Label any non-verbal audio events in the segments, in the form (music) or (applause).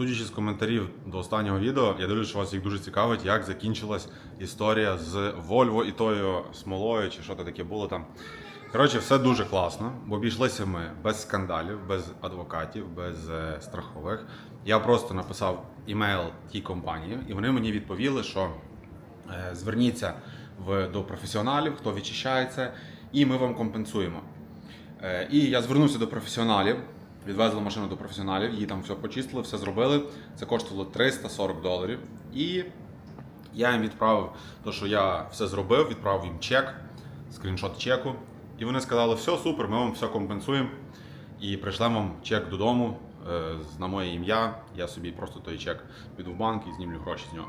Судячи з коментарів до останнього відео, я дивлюся, що вас їх дуже цікавить, як закінчилась історія з Вольво і тою смолою, чи що то таке було там. Коротше, все дуже класно, бо обійшлися ми без скандалів, без адвокатів, без е, страхових. Я просто написав імейл тій компанії, і вони мені відповіли, що е, зверніться в, до професіоналів, хто відчищається, і ми вам компенсуємо. Е, І я звернувся до професіоналів, відвезли машину до професіоналів, її там все почистили, все зробили. Це коштувало 340 доларів. І я їм відправив те, що я все зробив, відправив їм чек, скріншот чеку. І вони сказали, все супер, ми вам все компенсуємо. І прийшлемо вам чек додому е, на моє ім'я. Я собі просто той чек піду в банк і знімлю гроші з нього.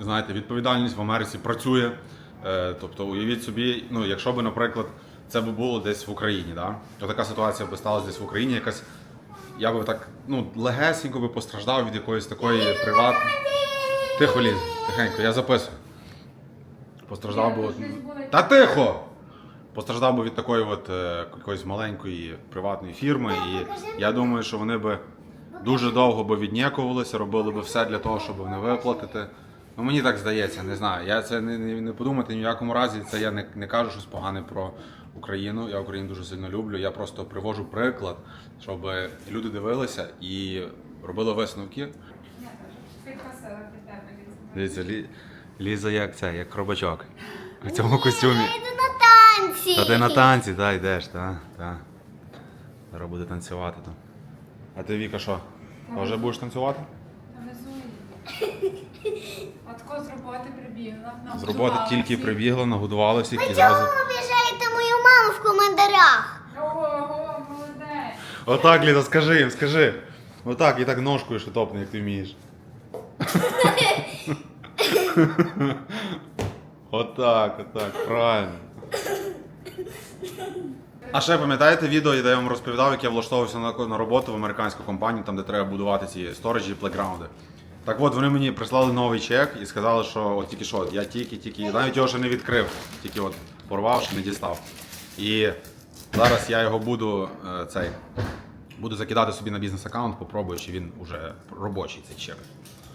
Знаєте, відповідальність в Америці працює. Е, Тобто, уявіть собі, ну, якщо б, наприклад, це би було десь в Україні, да? то така ситуація би сталася десь в Україні, якась. Я би так ну, легесенько би постраждав від якоїсь такої приватної. Тихо ліз, тихенько, я записую. Постраждав би. от- Та тихо! Постраждав би від такої от е, якоїсь маленької приватної фірми. І я думаю, що вони би дуже довго би віднікувалися, робили би все для того, щоб не виплатити. Ну мені так здається, не знаю. Я це не, не, не подумати ні в якому разі. Це я не, не кажу щось погане про Україну. Я Україну дуже сильно люблю. Я просто привожу приклад, щоб люди дивилися і робили висновки. Дивіться, Лі... Ліза як це, як хробачок. У цьому костюмі. Я йду на танці. Та ти на танці, та йдеш, та, та. Зараз буде танцювати там. А ти Віка що? Теж будеш танцювати? Її. Отко з роботи прибігла. З роботи тільки прибігла, нагодувала всіх і Чому зразу. В коментарях? Ого, молодець. Отак, Ліза, скажи їм, скажи. Отак, і так ножкою ще топне, як ти вмієш. Отак, отак, правильно. А ще пам'ятаєте відео, де я вам розповідав, як я влаштовувався на, на роботу в американську компанію, там де треба будувати ці сториджі і плейграунди. Так от вони мені прислали новий чек і сказали, що от тільки що, я тільки, тільки, навіть його ще не відкрив, тільки от порвав, ще не дістав. І зараз я його буду е, цей. Буду закидати собі на бізнес-аккаунт, попробую, чи він вже робочий цей чек.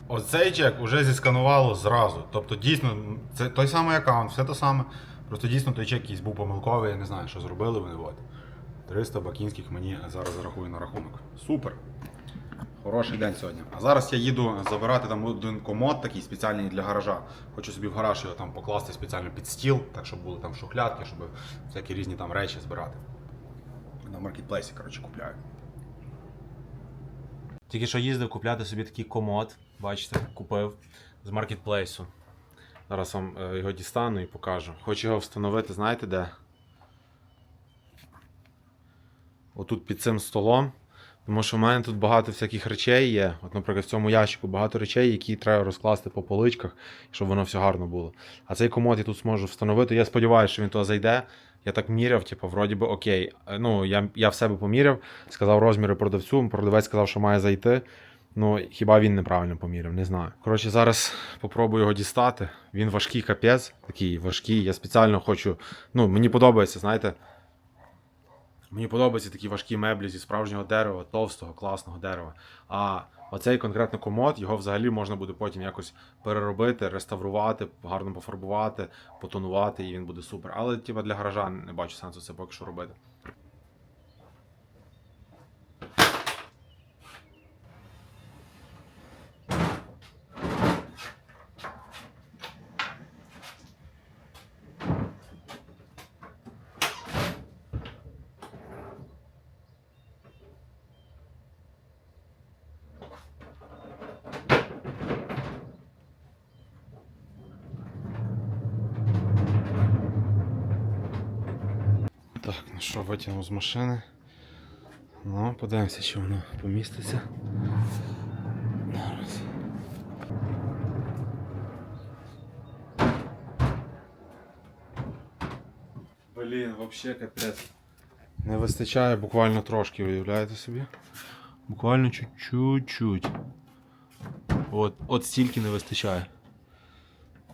Оцей чек вже зісканувало зразу. Тобто, дійсно, це той самий аккаунт, все те саме. Просто дійсно той чек якийсь був помилковий, я не знаю, що зробили вони. От. 300 бакінських мені зараз зарахую на рахунок. Супер. Хороший день сьогодні. А зараз я їду забирати там один комод такий спеціальний для гаража. Хочу собі в гараж його там покласти спеціально під стіл, так щоб були там шухлядки, щоб всякі різні там речі збирати. На маркетплейсі, коротше, купляю. Тільки що їздив купляти собі такий комод, бачите, купив з маркетплейсу. Зараз вам е, його дістану і покажу. Хочу його встановити, знаєте де? Отут під цим столом. Тому що в мене тут багато всяких речей є. От, наприклад, в цьому ящику багато речей, які треба розкласти по поличках, щоб воно все гарно було. А цей комод я тут зможу встановити. Я сподіваюся, що він туди зайде. Я так міряв, типу, вроді би окей. Е, Ну, я, я в себе поміряв, сказав розміри продавцю, продавець сказав, що має зайти. Ну, хіба він неправильно поміряв, не знаю. Коротше, зараз попробую його дістати. Він важкий капець, такий важкий. Я спеціально хочу. Ну, мені подобається, знаєте. Мені подобаються такі важкі меблі зі справжнього дерева, товстого, класного дерева. А оцей конкретно комод, його взагалі можна буде потім якось переробити, реставрувати, гарно пофарбувати, потонувати, і він буде супер. Але тіба для гаража не бачу сенсу це поки що робити. Так, ну що, витягнув з машини. Ну, подивимося, чи воно поміститься. Зараз. Блін, взагалі капець. Не вистачає буквально трошки, уявляєте собі? Буквально чуть-чуть. От, от стільки не вистачає.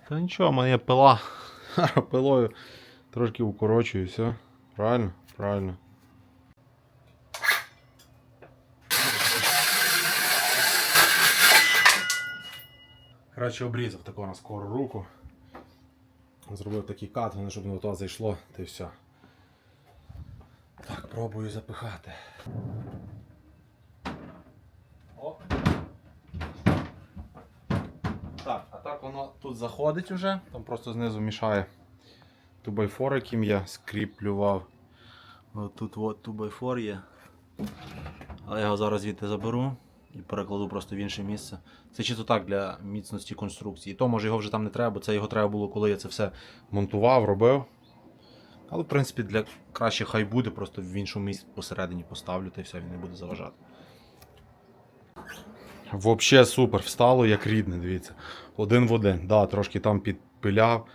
Та нічого, мене пила. (laughs) Пилою трошки укорочую, все. Правильно? Правильно. Коротше, обрізав таку на скору руку. Зробив такий кат, воно, щоб на то зайшло, та й все. Так, пробую запихати. Оп. Так, а так воно тут заходить уже, там просто знизу мішає тубайфор, яким я скріплював. Тут от 2x4 є. Але я його зараз звідти заберу і перекладу просто в інше місце. Це чисто так для міцності конструкції. То може його вже там не треба, бо це його треба було, коли я це все Монтував, робив. Але, в принципі, для краще хай буде, просто в іншому місці посередині поставлю, та й все, він не буде заважати. Вообще супер, встало як рідне, дивіться. Один в один. Да, трошки там підпиляв,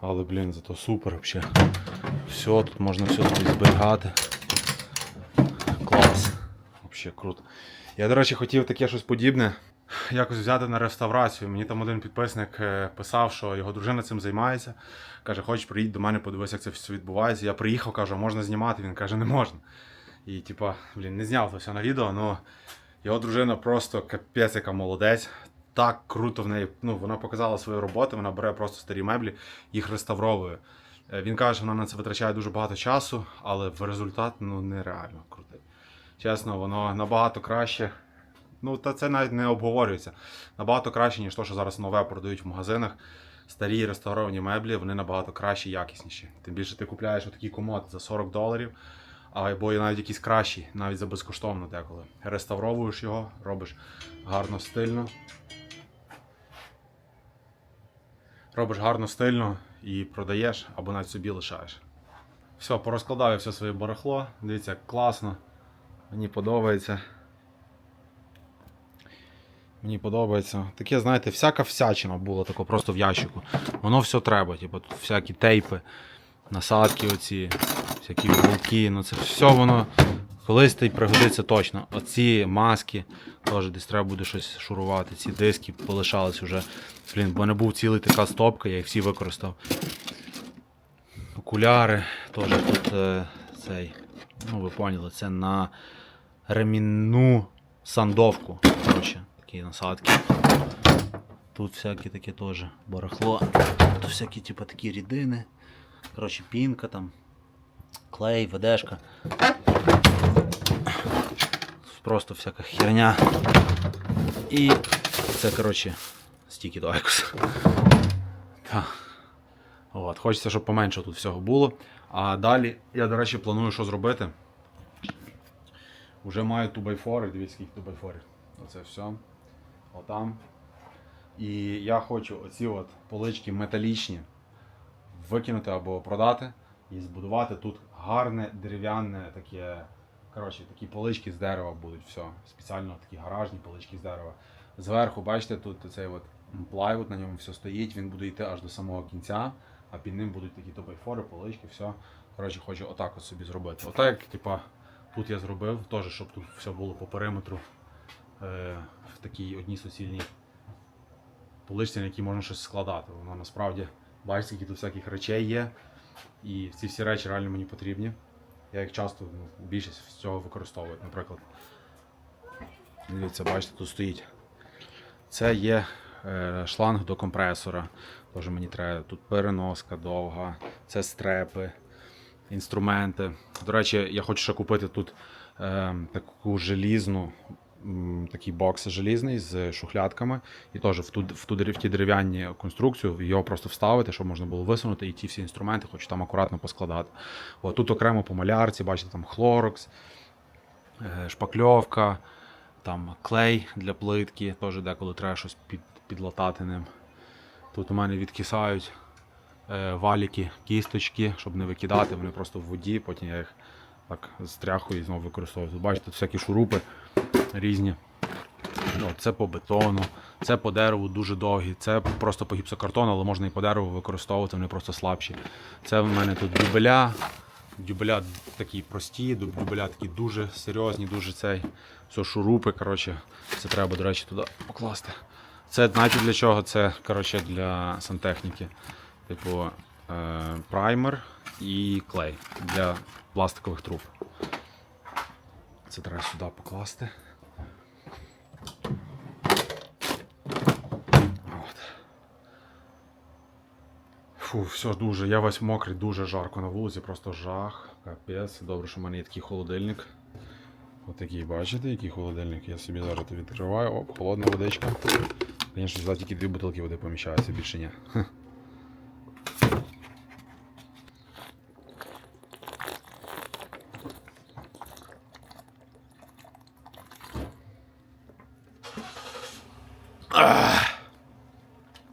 але, блін, зато супер вообще. Все, тут можна все собі зберігати. Клас. Вообще круто. Я, до речі, хотів таке щось подібне. Якось взяти на реставрацію. Мені там один підписник е, писав, що його дружина цим займається. Каже, хочеш, приїдь до мене, подивись, як це все відбувається. Я приїхав, кажу, можна знімати. Він каже, не можна. І, типа, блін, не зняв це все на відео, але його дружина просто капець, яка молодець. Так круто в неї. Ну, вона показала свою роботу, вона бере просто старі меблі, їх реставровує. Е, Він каже, що вона на це витрачає дуже багато часу, але в результат ну, нереально крутий. Чесно, воно набагато краще. Ну, та це навіть не обговорюється. Набагато краще, ніж те, що зараз нове продають в магазинах. Старі реставровані меблі, вони набагато кращі, якісніші. Тим більше ти купляєш отакий комод за 40 доларів, або навіть якісь кращі, навіть за безкоштовно деколи. Реставровуєш його, робиш гарно стильно. Робиш гарно стильно і продаєш, або навіть собі лишаєш. Все, порозкладаю все своє барахло. Дивіться, як класно. Мені подобається. Мені подобається. Таке, знаєте, всяка всячина була тако просто в ящику. Воно все треба. Типу, тут всякі тейпи, насадки, оці, всякі вулки. Ну це все воно колись та пригодиться точно. Оці маски, теж десь треба буде щось шурувати. Ці диски полишались вже. Блін, бо не був цілий така стопка, я їх всі використав. Окуляри теж тут е, цей. Ну, ви поняли, це на ремінну сандовку. Коротше, такі насадки. Тут всякі такі теж барахло. Тут всякі, типу, такі рідини. Коротше, пінка там, клей, ведешка. Просто всяка херня. І це, коротше, стіки до Айкоса. От, хочеться, щоб поменше тут всього було. А далі я, до речі, планую що зробити. Уже маю тубайфори, дивіться, скільки тубайфорів. Оце все. Отам. І я хочу оці от полички металічні викинути або продати і збудувати тут гарне дерев'яне таке. Коротше, такі полички з дерева будуть. Все. Спеціально такі гаражні полички з дерева. Зверху, бачите, тут цей от плайвуд, на ньому все стоїть, він буде йти аж до самого кінця, а під ним будуть такі топайфори, полички, все. Коротше, хочу отак от собі зробити. Отак, типа, тут я зробив, теж, щоб тут все було по периметру е, в такій одній суцільній поличці, на якій можна щось складати. Воно насправді, бачите, скільки тут всяких речей є. І ці всі речі реально мені потрібні. Я їх часто, ну, більшість цього використовую. Наприклад, дивіться, бачите, тут стоїть. Це є е, шланг до компресора. Тож мені треба тут переноска довга, це стрепи, інструменти. До речі, я хочу ще купити тут е, таку желізну, такий бокс желізний з шухлядками. І теж в ту, в ту в ті дерев'яні конструкцію його просто вставити, щоб можна було висунути, і ті всі інструменти хочу там акуратно поскладати. От, тут окремо по малярці, бачите, там хлорокс, е, шпакльовка, там клей для плитки, теж деколи треба щось під, підлатати ним. Тут у мене відкисають е, валіки, кісточки, щоб не викидати, вони просто в воді, потім я їх так стряхую і знову використовую. Тут бачите, всякі шурупи різні. Ну, це по бетону, це по дереву дуже довгі, це просто по гіпсокартону, але можна і по дереву використовувати, вони просто слабші. Це в мене тут дюбеля. Дюбеля такі прості, дюбеля такі дуже серйозні, дуже цей. Все шурупи, коротше, це треба, до речі, туди покласти. Це знаєте для чого? Це коротше, для сантехніки. Типу е, праймер і клей для пластикових труб. Це треба сюди покласти. От. Фу, все дуже. Я весь мокрий, дуже жарко на вулиці, просто жах. Капець. Добре, що в мене є такий холодильник. Отакий, бачите, який холодильник. Я собі зараз відкриваю. Оп, холодна водичка. Звісно, сюди тільки дві бутилки води поміщаються, більше ні.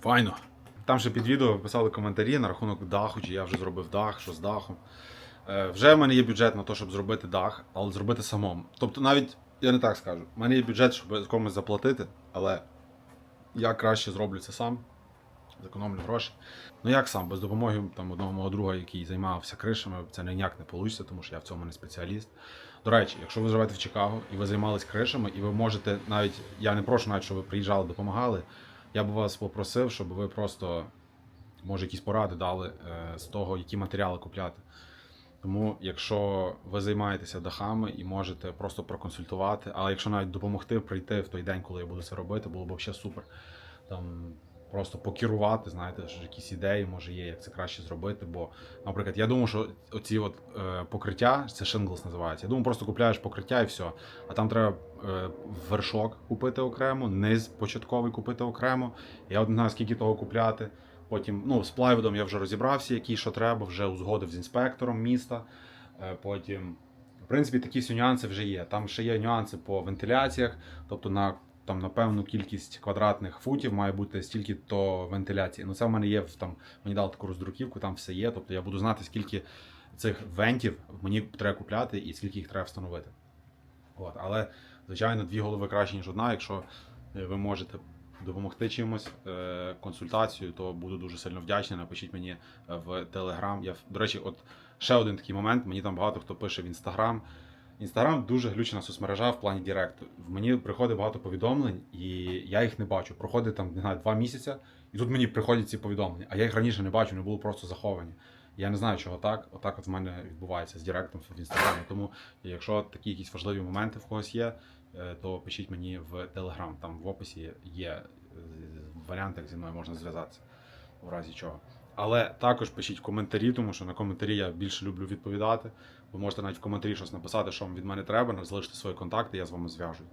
Файно. Там ще під відео писали коментарі на рахунок даху, чи я вже зробив дах, що з дахом. Е, вже в мене є бюджет на те, щоб зробити дах, але зробити самому. Тобто, навіть я не так скажу. У мене є бюджет, щоб комусь заплатити, але я краще зроблю це сам, зекономлю гроші. Ну як сам, без допомоги там, одного мого друга, який займався кришами, це ніяк не вийде, тому що я в цьому не спеціаліст. До речі, якщо ви живете в Чикаго і ви займались кришами, і ви можете навіть, я не прошу навіть, щоб ви приїжджали, допомагали. Я б вас попросив, щоб ви просто, може, якісь поради дали е, з того, які матеріали купляти. Тому, якщо ви займаєтеся дахами і можете просто проконсультувати, але якщо навіть допомогти прийти в той день, коли я буду це робити, було б ще супер. Там просто покерувати, знаєте, якісь ідеї може є, як це краще зробити. Бо, наприклад, я думаю, що оці от е, покриття, це шинглс називається. Я думаю, просто купляєш покриття і все. А там треба е, вершок купити окремо, низ початковий купити окремо. Я от не знаю, скільки того купляти. Потім, ну, з плайвудом я вже розібрався, який що треба, вже узгодив з інспектором міста. Е, Потім, в принципі, такі всі нюанси вже є. Там ще є нюанси по вентиляціях, тобто на там на певну кількість квадратних футів має бути стільки то вентиляції. Ну це в мене є там. Мені дали таку роздруківку, там все є. Тобто я буду знати, скільки цих вентів мені треба купляти і скільки їх треба встановити. От, але, звичайно, дві голови краще, ніж одна. Якщо е, ви можете допомогти чимось, е, консультацію, то буду дуже сильно вдячний. Напишіть мені е, в Телеграм. Я, до речі, от ще один такий момент. Мені там багато хто пише в Інстаграм. Інстаграм дуже глючена соцмережа в плані Директу. В мені приходить багато повідомлень, і я їх не бачу. Проходить там не знаю, два місяці, і тут мені приходять ці повідомлення. А я їх раніше не бачу, вони були просто заховані. Я не знаю, чого так. Отак от в мене відбувається з Директом в інстаграмі. Тому, якщо такі якісь важливі моменти в когось є, е, то пишіть мені в Телеграм. Там в описі є е, варіанти, як зі мною можна зв'язатися, в разі чого. Але також пишіть коментарі, тому що на коментарі я більше люблю відповідати. Ви можете навіть в коментарі щось написати, що вам від мене треба, залишити свої контакти, я з вами зв'яжусь.